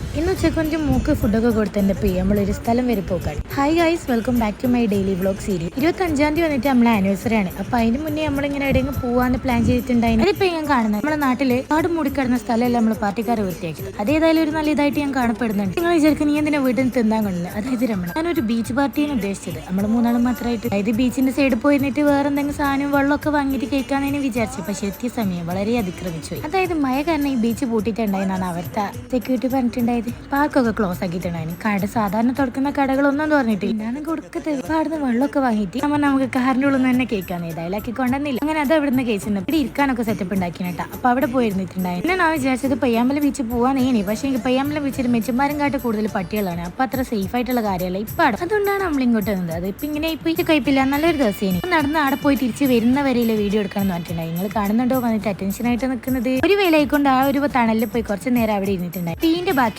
ഇന്ന് ഉച്ചയ്ക്ക് എനിക്ക് മൂക്ക് ഫുഡൊക്കെ കൊടുത്തതിന്റെ പേ നമ്മളൊരു സ്ഥലം വരെ പോക്കാണ് hi guys welcome back to my daily vlog series ഇരുപത്തി അഞ്ചാം തീയതി വന്നിട്ട് നമ്മളെ ആനിവേഴ്സറി ആണ്. അപ്പൊ അതിന് മുന്നേ നമ്മളിങ്ങനെ എവിടെയെങ്കിലും പോവാന്ന് പ്ലാൻ ചെയ്തിട്ടുണ്ടായിരുന്നു അതിപ്പോ ഞാൻ കാണുന്നത് നമ്മുടെ നാട്ടിൽ നാട് മൂടിക്കിടന്ന സ്ഥലമല്ല നമ്മൾ പാർട്ടിക്കാരെ വൃത്തിയാക്കിയത്. അതേതായാലും ഒരു നല്ല ഇതായിട്ട് ഞാൻ കാണപ്പെടുന്നുണ്ട്. നിങ്ങൾ വിചാരിക്കും നീ എന്തിനാ വീട്ടിൽ നിന്ന് തിന്നാൻ കൊണ്ടുവന്നത് അതായത് രമണ. ഞാനൊരു ബീച്ച് പാർട്ടിയാണ് ഉദ്ദേശിച്ചത്. നമ്മൾ മൂന്നാളും മാത്രമായിട്ട്. അതായത് ബീച്ചിന്റെ സൈഡിൽ പോയി നിന്നിട്ട് വേറെ എന്തെങ്കിലും സാധനം വെള്ളമൊക്കെ വാങ്ങിയിട്ട് കഴിക്കാന്നതിന് വിചാരിച്ചു. പക്ഷെ എത്തിയ സമയം വളരെ അതിക്രമിച്ചു അതായത് മഴ കാരണം ഈ ബീച്ച് പൂട്ടിയിട്ടുണ്ടായിരുന്നാണ് അവരുടെ സെക്യൂരിറ്റി പറഞ്ഞിട്ടുണ്ടായത് പാർക്കൊക്കെ ക്ലോസ് ആക്കിയിട്ടാണ് കട സാധാരണ തുറക്കുന്ന കടകളൊന്നും തുറന്നിട്ട് ഞാൻ കൊടുക്കത്തെ. അവിടുന്ന് വെള്ളമൊക്കെ വാങ്ങിയിട്ട് നമ്മൾ നമുക്ക് കാറിന്റെ ഉള്ളിൽ നിന്ന് തന്നെ കേൾക്കാൻ ഏതായാലും കൊണ്ടുവന്നില്ല. അങ്ങനെ അത് അവിടുന്ന് കേസിന് ഇവിടെ ഇരിക്കാനൊക്കെ സെറ്റപ്പ് ഉണ്ടാക്കിനട്ടാ അപ്പൊ അവിടെ പോയിരുന്നിട്ടുണ്ടായി പിന്നെ ഞാൻ വിചാരിച്ചത് പയ്യാമ്പലം ബീച്ച് പോവാനേനി പക്ഷെ എനിക്ക് പയ്യാമ്പലം ബീച്ചിൽ മെച്ചന്മാരും കാട്ട് കൂടുതൽ പട്ടികളാണ്. അപ്പൊ അത്ര സേഫ് ആയിട്ടുള്ള കാര്യമല്ല. ഇപ്പൊ അതുകൊണ്ടാണ് നമ്മൾ ഇങ്ങോട്ട് വന്നത്. അത് ഇപ്പൊ ഇങ്ങനെ ഇപ്പൊ ഇത് കഴിപ്പില്ല. നല്ലൊരു ദിവസേനി നടന്ന് അവിടെ പോയി തിരിച്ച് വരുന്ന വരെയിലെ വീഡിയോ എടുക്കണം എന്ന് പറഞ്ഞിട്ടുണ്ടായി നിങ്ങൾ കാണുന്നുണ്ടോ? വന്നിട്ട് അറ്റൻഷൻ ആയിട്ട് നിൽക്കുന്നത്. ഒരു വേലയായിക്കൊണ്ട് ആ ഒരു തണലിൽ പോയി കുറച്ച് നേരം അവിടെ ഇരുന്നിട്ടുണ്ടായി ടീന്റെ ബാക്കി